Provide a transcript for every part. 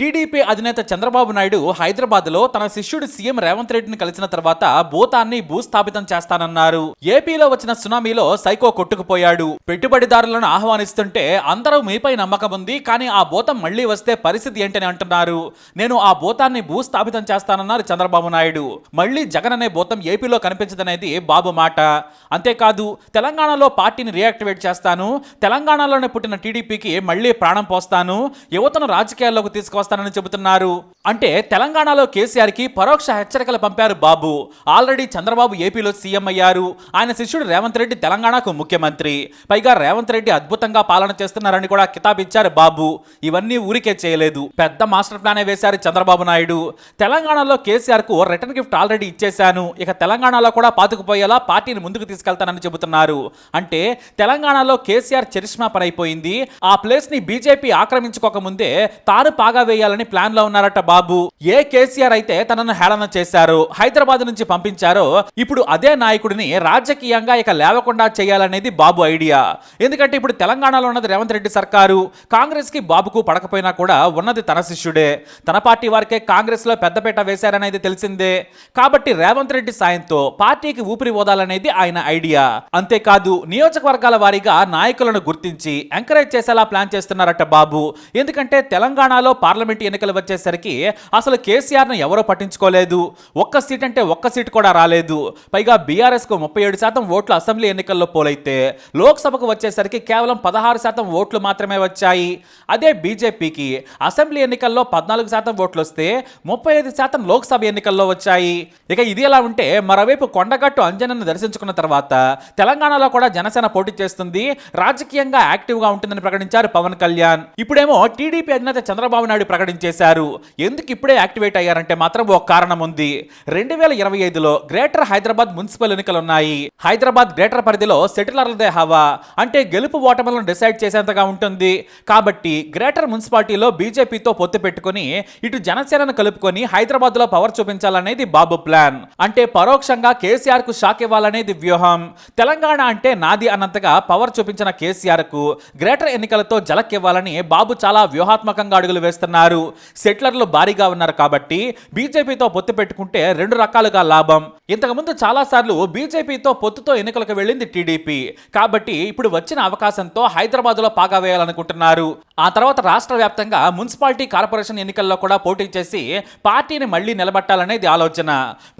TDP అధినేత చంద్రబాబు నాయుడు హైదరాబాద్లో తన శిష్యుడు సీఎం రేవంత్ రెడ్డిని కలిసిన తర్వాత భూతాన్ని భూస్థాపితం చేస్తానన్నారు. ఏపీలో వచ్చిన సునామీలో సైకో కొట్టుకుపోయాడు. పెట్టుబడిదారులను ఆహ్వానిస్తుంటే అందరూ మీపై నమ్మకం ఉంది కానీ ఆ భూతం మళ్ళీ వస్తే పరిస్థితి ఏంటని అంటున్నారు. నేను ఆ భూతాన్ని భూస్థాపితం చేస్తానన్నారు చంద్రబాబు నాయుడు. మళ్ళీ జగన్ అనే భూతం ఏపీలో కనిపించదనేది బాబు మాట. అంతేకాదు తెలంగాణలో పార్టీని రియాక్టివేట్ చేస్తాను. తెలంగాణలోనే పుట్టిన టీడీపీకి మళ్ళీ ప్రాణం పోస్తాను. యువతను రాజకీయాల్లోకి వస్తానని చెబుతున్నారు. అంటే తెలంగాణలో కేసీఆర్కి పరోక్ష హెచ్చరికలు పంపారు బాబు. ఆల్రెడీ చంద్రబాబు ఏపీలో సీఎం అయ్యారు. ఆయన శిష్యుడు రేవంత్ రెడ్డి తెలంగాణకు ముఖ్యమంత్రి. పైగా రేవంత్ రెడ్డి అద్భుతంగా పాలన చేస్తున్నారని కూడా కితాబిచ్చారు బాబు. ఇవన్నీ ఊరికే చేయలేదు. పెద్ద మాస్టర్ ప్లానే వేశారు చంద్రబాబు నాయుడు. తెలంగాణలో కేసీఆర్కు రిటర్న్ గిఫ్ట్ ఆల్రెడీ ఇచ్చేశాను. ఇక తెలంగాణలో కూడా పాతుకుపోయేలా పార్టీని ముందుకు తీసుకెళ్తానని చెబుతున్నారు. అంటే తెలంగాణలో కేసీఆర్ చరిష్మా పనైపోయింది. ఆ ప్లేస్ని బీజేపీ ఆక్రమించుకోక ముందే తాను పాగా వేయాలని ప్లాన్లో ఉన్నారట బాబు. ఏ కేసీఆర్ అయితే తనను హేళన చేశారు హైదరాబాద్ నుంచి పంపించారో ఇప్పుడు అదే నాయకుడిని రాజకీయంగా ఇక లేవకుండా చేయాలనేది బాబు ఐడియా. ఎందుకంటే ఇప్పుడు తెలంగాణలో ఉన్నది రేవంత్ రెడ్డి సర్కారు. కాంగ్రెస్కి బాబుకు పడకపోయినా కూడా ఉన్నది తన శిష్యుడే. తన పార్టీ వారికే కాంగ్రెస్లో పెద్దపేట వేశారనేది తెలిసిందే. కాబట్టి రేవంత్ రెడ్డి సాయంతో పార్టీకి ఊపిరి ఓదాలనేది ఆయన ఐడియా. అంతేకాదు నియోజకవర్గాల వారీగా నాయకులను గుర్తించి ఎంకరేజ్ చేసేలా ప్లాన్ చేస్తున్నారట బాబు. ఎందుకంటే తెలంగాణలో పార్లమెంట్ ఎన్నికలు వచ్చేసరికి అసలు కేసీఆర్ను ఎవరో పట్టించుకోలేదు. ఒక్క సీట్ అంటే ఒక్క సీట్ కూడా రాలేదు. పైగా బీఆర్ఎస్కు ముప్పై ఏడు శాతం ఓట్లు అసెంబ్లీ ఎన్నికల్లో పోలైతే లోక్సభకు వచ్చేసరికి కేవలం పదహారు శాతం ఓట్లు మాత్రమే వచ్చాయి. అదే బీజేపీకి అసెంబ్లీ ఎన్నికల్లో పద్నాలుగు శాతం ఓట్లు వస్తే ముప్పై ఐదు శాతం లోక్సభ ఎన్నికల్లో వచ్చాయి. ఇక ఇది ఎలా ఉంటే మరోవైపు కొండగట్టు అంజనను దర్శించుకున్న తర్వాత తెలంగాణలో కూడా జనసేన పోటీ చేస్తుంది. రాజకీయంగా యాక్టివ్గా ఉంటుందని ప్రకటించారు పవన్ కళ్యాణ్. ఇప్పుడేమో టీడీపీ అధినేత చంద్రబాబు నాయుడు ప్రకటించేశారు. ఎందుకు ఇప్పుడే యాక్టివేట్ అయ్యారంటే మాత్రం ఒక కారణం ఉంది. రెండు వేల ఇరవై ఐదులో గ్రేటర్ హైదరాబాద్ మున్సిపల్ ఎన్నికలు ఉన్నాయి. హైదరాబాద్ గ్రేటర్ పరిధిలో సెటిలర్లదే హవా. అంటే గెలుపు ఓటములను డిసైడ్ చేసేంతగా ఉంటుంది. కాబట్టి గ్రేటర్ మున్సిపాలిటీలో బీజేపీతో పొత్తు పెట్టుకుని ఇటు జనసేనను కలుపుకొని హైదరాబాద్లో పవర్ చూపించాలనేది బాబు ప్లాన్. అంటే పరోక్షంగా కేసీఆర్కు షాక్ ఇవ్వాలనేది వ్యూహం. తెలంగాణ అంటే నాది అన్నంతగా పవర్ చూపించిన కేసీఆర్కు గ్రేటర్ ఎన్నికలతో జలక్ ఇవ్వాలని బాబు చాలా వ్యూహాత్మకంగా అడుగులు వేస్తున్నారు. సెటిలర్లు భారీగా ఉన్నారు కాబట్టి బీజేపీతో పొత్తు పెట్టుకుంటే రెండు రకాలుగా లాభం. ఇంతకుముందు చాలాసార్లు బీజేపీతో పొత్తుతో ఎన్నికలకు వెళ్ళింది టీడీపీ. కాబట్టి ఇప్పుడు వచ్చిన అవకాశంతో హైదరాబాద్లో పాగా వేయాలనుకుంటున్నారు. ఆ తర్వాత రాష్ట్ర వ్యాప్తంగా మున్సిపాలిటీ కార్పొరేషన్ ఎన్నికల్లో కూడా పోటీ చేసి పార్టీని మళ్ళీ నిలబెట్టాలనేది ఆలోచన.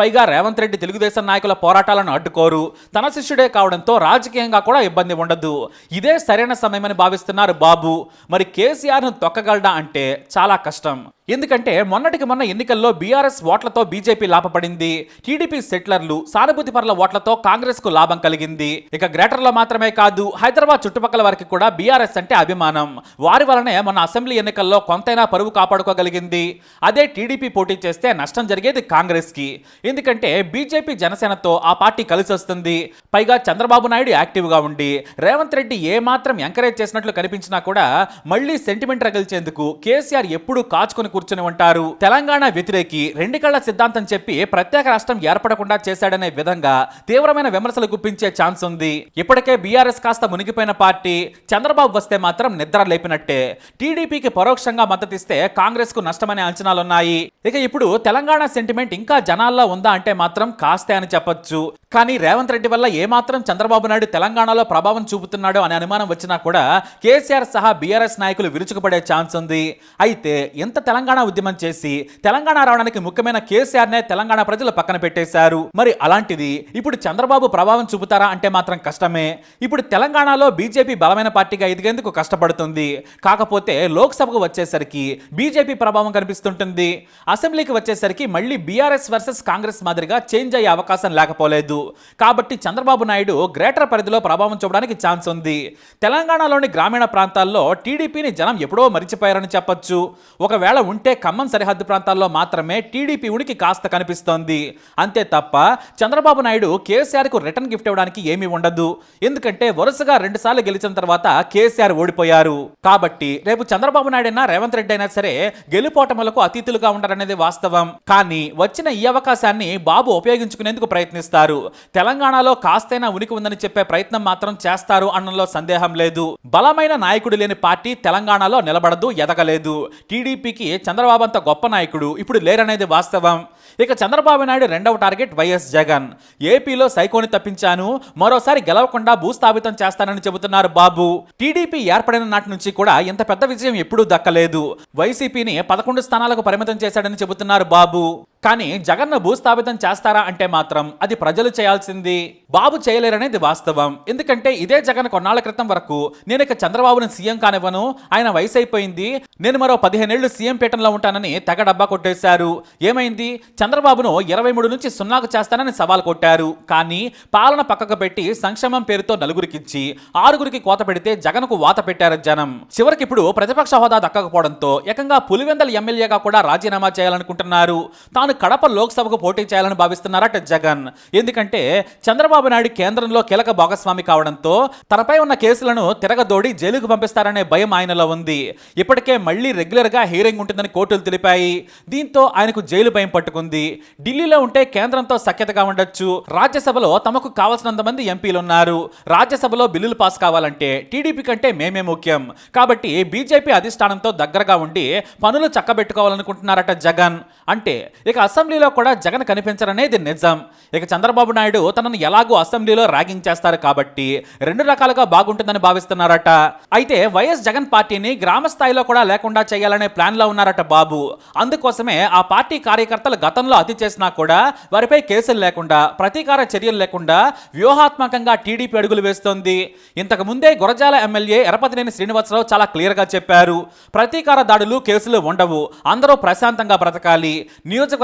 పైగా రేవంత్ రెడ్డి తెలుగుదేశం నాయకుల పోరాటాలను అడ్డుకోరు. తన శిష్యుడే కావడంతో రాజకీయంగా కూడా ఇబ్బంది ఉండదు. ఇదే సరైన సమయమని భావిస్తున్నారు బాబు. మరి కేసీఆర్ను తొక్కగలడా అంటే చాలా కష్టం. ఎందుకంటే మొన్నటికి మొన్న ఎన్నికల్లో బీఆర్ఎస్ ఓట్లతో బీజేపీ లాభపడింది టీడీపీ సెట్లర్లు సానుభూతి పరుల ఓట్లతో కాంగ్రెస్కు లాభం కలిగింది. ఇక గ్రేటర్లో మాత్రమే కాదు హైదరాబాద్ చుట్టుపక్కల వారికి కూడా బీఆర్ఎస్ అంటే అభిమానం. వారి వలనే మన అసెంబ్లీ ఎన్నికల్లో కొంతైనా పరువు కాపాడుకోగలిగింది. అదే టీడీపీ పోటీ చేస్తే నష్టం జరిగేది కాంగ్రెస్కి ఎందుకంటే బీజేపీ జనసేనతో ఆ పార్టీ కలిసి వస్తుంది. పైగా చంద్రబాబు నాయుడు యాక్టివ్గా ఉండి రేవంత్ రెడ్డి ఏ మాత్రం ఎంకరేజ్ చేసినట్లు కనిపించినా కూడా మళ్ళీ సెంటిమెంట్ రగిల్చేందుకు కేసీఆర్ ఎప్పుడూ కాచుకొని కూర్చుని ఉంటారు. తెలంగాణ వ్యతిరేకి రెండు కళ్ళ సిద్ధాంతం చెప్పి ప్రత్యేక రాష్ట్రం ఏర్పడకుండా చేశాడనే విధంగా తీవ్రమైన విమర్శలు గుప్పించే ఛాన్స్ ఉంది. ఇప్పటికే బీఆర్ఎస్ కాస్త మునిగిపోయిన పార్టీ చంద్రబాబు వస్తే మాత్రం నిద్ర లేపినట్టే. టీడీపీకి పరోక్షంగా మద్దతిస్తే కాంగ్రెస్కు నష్టమనే అంచనాలున్నాయి. ఇక ఇప్పుడు తెలంగాణ సెంటిమెంట్ ఇంకా జనాల్లో ఉందా అంటే మాత్రం కాస్తే అని చెప్పొచ్చు. కానీ రేవంత్ రెడ్డి వల్ల ఏమాత్రం చంద్రబాబు నాయుడు తెలంగాణలో ప్రభావం చూపుతున్నాడో అనే అనుమానం వచ్చినా కూడా కేసీఆర్ సహా బీఆర్ఎస్ నాయకులు విరుచుకుపడే ఛాన్స్ ఉంది. అయితే ఇంత తెలంగాణ తెలంగాణ ఉద్యమం చేసి తెలంగాణ రావడానికి ముఖ్యమైన కేసీఆర్ నే తెలంగాణ ప్రజలు పక్కన పెట్టేశారు. మరి అలాంటిది ఇప్పుడు చంద్రబాబు ప్రభావం చూపుతారా అంటే మాత్రం కష్టమే. ఇప్పుడు తెలంగాణలో బీజేపీ బలమైన పార్టీగా ఎదిగేందుకు కష్టపడుతుంది. కాకపోతే లోక్సభకు వచ్చేసరికి బీజేపీ ప్రభావం కనిపిస్తుంటుంది. అసెంబ్లీకి వచ్చేసరికి మళ్ళీ బీఆర్ఎస్ వర్సెస్ కాంగ్రెస్ మాదిరిగా చేంజ్ అయ్యే అవకాశం లేకపోలేదు. కాబట్టి చంద్రబాబు నాయుడు గ్రేటర్ పరిధిలో ప్రభావం చూపడానికి ఛాన్స్ ఉంది. తెలంగాణలోని గ్రామీణ ప్రాంతాల్లో టీడీపీని జనం ఎప్పుడో మరిచిపోయారని చెప్పొచ్చు. ఒకవేళ ఉంటే ఖమ్మం సరిహద్దు ప్రాంతాల్లో మాత్రమే టీడీపీ ఉనికి కాస్త కనిపిస్తోంది. అంతే తప్ప చంద్రబాబు నాయుడు కేసీఆర్కు రిటర్న్ గిఫ్ట్ ఇవ్వడానికి ఏమీ ఉండదు. ఎందుకంటే వరుసగా రెండుసార్లు గెలిచిన తర్వాత కేసీఆర్ ఓడిపోయారు. కాబట్టి రేపు చంద్రబాబు నాయుడు అయినా రేవంత్ రెడ్డి అయినా సరే గెలుపోటములకు అతీతులుగా ఉంటారనేది వాస్తవం. కానీ వచ్చిన ఈ అవకాశాన్ని బాబు ఉపయోగించుకునేందుకు ప్రయత్నిస్తారు. తెలంగాణలో కాస్తైనా ఉనికి ఉందని చెప్పే ప్రయత్నం మాత్రం చేస్తారు అనడంలో సందేహం లేదు. బలమైన నాయకుడు లేని పార్టీ తెలంగాణలో నిలబడదు ఎదగలేదు. టీడీపీకి చంద్రబాబు అంత గొప్ప నాయకుడు ఇప్పుడు లేరనేది వాస్తవం. ఇక చంద్రబాబు నాయుడు రెండవ టార్గెట్ వైఎస్ జగన్. ఏపీలో సైకోని తప్పించాను మరోసారి గెలవకుండా భూస్థాపితం చేస్తానని చెబుతున్నారు బాబు. టీడీపీ ఏర్పడిన నాటి నుంచి కూడా ఇంత పెద్ద విజయం ఎప్పుడూ దక్కలేదు. వైసీపీని పదకొండు స్థానాలకు పరిమితం చేశాడని చెబుతున్నారు బాబు. కానీ జగన్ను భూస్థాపితం చేస్తారా అంటే మాత్రం అది ప్రజలు చేయాల్సింది. బాబు చేయలేరనేది వాస్తవం. ఎందుకంటే ఇదే జగన్ కొన్నాళ్ళ క్రితం వరకు నేను ఇక చంద్రబాబును సీఎం కానివ్వను ఆయన వయసు అయిపోయింది నేను మరో పదిహేనేళ్ళు సీఎం పీఠంలో ఉంటానని తెగ డబ్బా కొట్టేశారు. ఏమైంది? చంద్రబాబును ఇరవై మూడు నుంచి సున్నాకు చేస్తానని సవాల్ కొట్టారు. కానీ పాలన పక్కకు పెట్టి సంక్షేమం పేరుతో నలుగురికిచ్చి ఆరుగురికి కోత పెడితే జగన్కు వాత పెట్టారు జనం. చివరికి ఇప్పుడు ప్రతిపక్ష హోదా దక్కకపోవడంతో ఏకంగా పులివెందల ఎమ్మెల్యేగా కూడా రాజీనామా చేయాలనుకుంటున్నారు. తాను కడప లోక్సభకు పోటీ చేయాలని భావిస్తున్నారట జగన్? ఎందుకంటే చంద్రబాబు నాయుడు కేంద్రంలో కీలక భాగస్వామి కావడంతో తనపై ఉన్న కేసులను తిరగదోడి జైలుకు పంపిస్తారనే భయం ఆయనలో ఉంది. ఇప్పటికే మళ్ళీ రెగ్యులర్గా హీరింగ్ ఉంటుందని కోర్టులు తెలిపాయి. దీంతో ఆయనకు జైలు భయం పట్టుకుంది. ఢిల్లీలో ఉంటే కేంద్రంతో సఖ్యతగా ఉండొచ్చు. రాజ్యసభలో తమకు కావలసినంత మంది ఎంపీలు ఉన్నారు. రాజ్యసభలో బిల్లులు పాస్ కావాలంటే టీడీపీ కంటే మేమే ముఖ్యం. కాబట్టి బీజేపీ అధిష్టానంతో దగ్గరగా ఉండి పనులు చక్కబెట్టుకోవాలనుకుంటున్నారట జగన్. అంటే ఇక అసెంబ్లీలో కూడా జగన్ కనిపించరనేది నిజం. ఇక చంద్రబాబు నాయుడు తనను ఎలాగో అసెంబ్లీలో ర్యాగింగ్ చేస్తారు కాబట్టి రెండు రకాలుగా బాగుంటుందని భావిస్తున్నారట. అయితే వైఎస్ జగన్ పార్టీని గ్రామ స్థాయిలో కూడా లేకుండా చేయాలనే ప్లాన్లో ఉన్నారట బాబు. అందుకోసమే ఆ పార్టీ కార్యకర్తలు గతంలో అతి చేసినా కూడా వారిపై కేసులు లేకుండా ప్రతీకార చర్యలు లేకుండా వ్యూహాత్మకంగా టీడీపీ అడుగులు వేస్తోంది. ఇంతకు ముందే గురజాల ఎమ్మెల్యే ఎరపతినేని శ్రీనివాసరావు చాలా క్లియర్గా చెప్పారు. ప్రతీకార దాడులు కేసులు ఉండవు. అందరూ ప్రశాంతంగా బ్రతకాలి.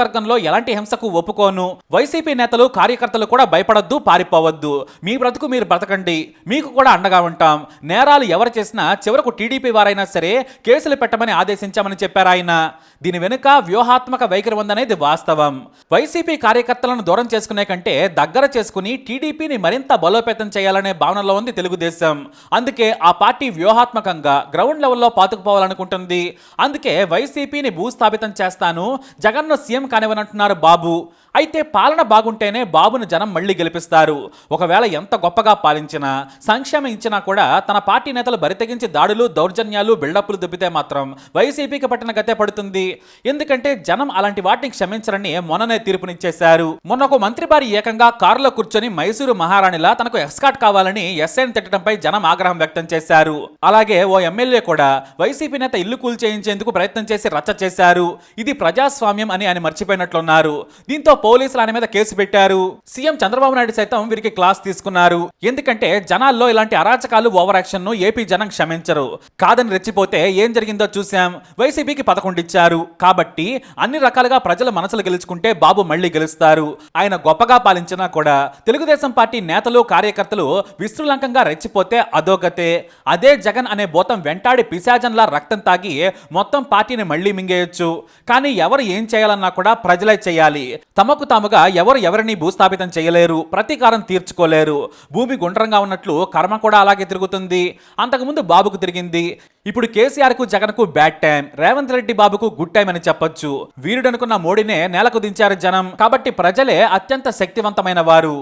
నియోజకవర్గంలో ఎలాంటి హింసకు ఒప్పుకోను. వైసీపీ నేతలు కార్యకర్తలు కూడా భయపడొద్దు పారిపోవద్దు. మీ బ్రతుకు మీరు బ్రతకండి. మీకు కూడా అండగా ఉంటాం. నేరాలు ఎవరు చేసినా చివరకు టీడీపీ వారైనా సరే కేసులు పెట్టమని ఆదేశించామని చెప్పారు ఆయన. దీని వెనుక వ్యూహాత్మక వైఖరి ఉందనేది వాస్తవం. వైసీపీ కార్యకర్తలను దూరం చేసుకునే కంటే దగ్గర చేసుకుని టీడీపీని మరింత బలోపేతం చేయాలనే భావనలో ఉంది తెలుగుదేశం. అందుకే ఆ పార్టీ వ్యూహాత్మకంగా గ్రౌండ్ లెవెల్లో పాతుకుపోవాలనుకుంటుంది. అందుకే వైసీపీని భూస్థాపితం చేస్తాను. జగన్ను సీఎం కానివ్వనంటున్నారు బాబు. అయితే పాలన బాగుంటేనే బాబును జనం మళ్ళీ గెలిపిస్తారు. ఒకవేళ ఎంత గొప్పగా పాలించినా సంక్షేమం ఇచ్చినా కూడా తన పార్టీ నేతలు బరితెగించి దాడులు దౌర్జన్యాలు బిల్డప్లు దుబ్బితే మాత్రం వైసీపీకి పట్టిన గతే పడుతుంది. ఎందుకంటే జనం అలాంటి వాటిని క్షమించరని మొన్ననే తీర్పునిచ్చేశారు. మొన్న ఒక మంత్రి బారి ఏకంగా కారులో కూర్చొని మైసూరు మహారాణిలా తనకు ఎస్కాట్ కావాలని ఎస్ఐని తిట్టడంపై జనం ఆగ్రహం వ్యక్తం చేశారు. అలాగే ఓ ఎమ్మెల్యే కూడా వైసీపీ నేత ఇల్లు కూల్చేయించేందుకు ప్రయత్నం చేసి రచ్చ చేశారు. ఇది ప్రజాస్వామ్యం అని ఆయన మర్చిపోయినట్లున్నారు దీంతో పోలీసులు ఆయన మీద కేసు పెట్టారు. సీఎం చంద్రబాబు నాయుడు సైతం వీరికి క్లాస్ తీసుకున్నారు. ఎందుకంటే జనాల్లో ఇలాంటి అరాచకాలు ఓవర్ యాక్షన్ను ఏపీ జనం క్షమించరు. కాదని రెచ్చిపోతే ఏం జరిగిందో చూశాం. వైసీపీకి పదకొండు ఇచ్చారు. కాబట్టి అన్ని రకాలుగా ప్రజల మనసులు గెలుచుకుంటే బాబు మళ్ళీ గెలుస్తారు. ఆయన గొప్పగా పాలించినా కూడా తెలుగుదేశం పార్టీ నేతలు కార్యకర్తలు విశ్రులంకంగా రెచ్చిపోతే అదోగతే అదే జగన్ అనే బోతం వెంటాడి పిశాజంలా రక్తం తాగి మొత్తం పార్టీని మళ్ళీ మింగేయొచ్చు. కానీ ఎవరు ఏం చేయాలన్నా కూడా ప్రజలే చేయాలి. తమకు తాముగా ఎవరు ఎవరిని భూస్థాపితం చేయలేరు ప్రతీకారం తీర్చుకోలేరు. భూమి గుండ్రంగా ఉన్నట్లు కర్మ కూడా అలాగే తిరుగుతుంది. అంతకుముందు బాబుకు తిరిగింది. ఇప్పుడు కేసీఆర్కు జగన్కు బ్యాడ్ టైం. రేవంత్ రెడ్డి బాబుకు గుడ్ టైం అని చెప్పొచ్చు. వీరుడనుకున్న మోడీనే నేలకు దించారు జనం. కాబట్టి ప్రజలే అత్యంత శక్తివంతమైన వారు.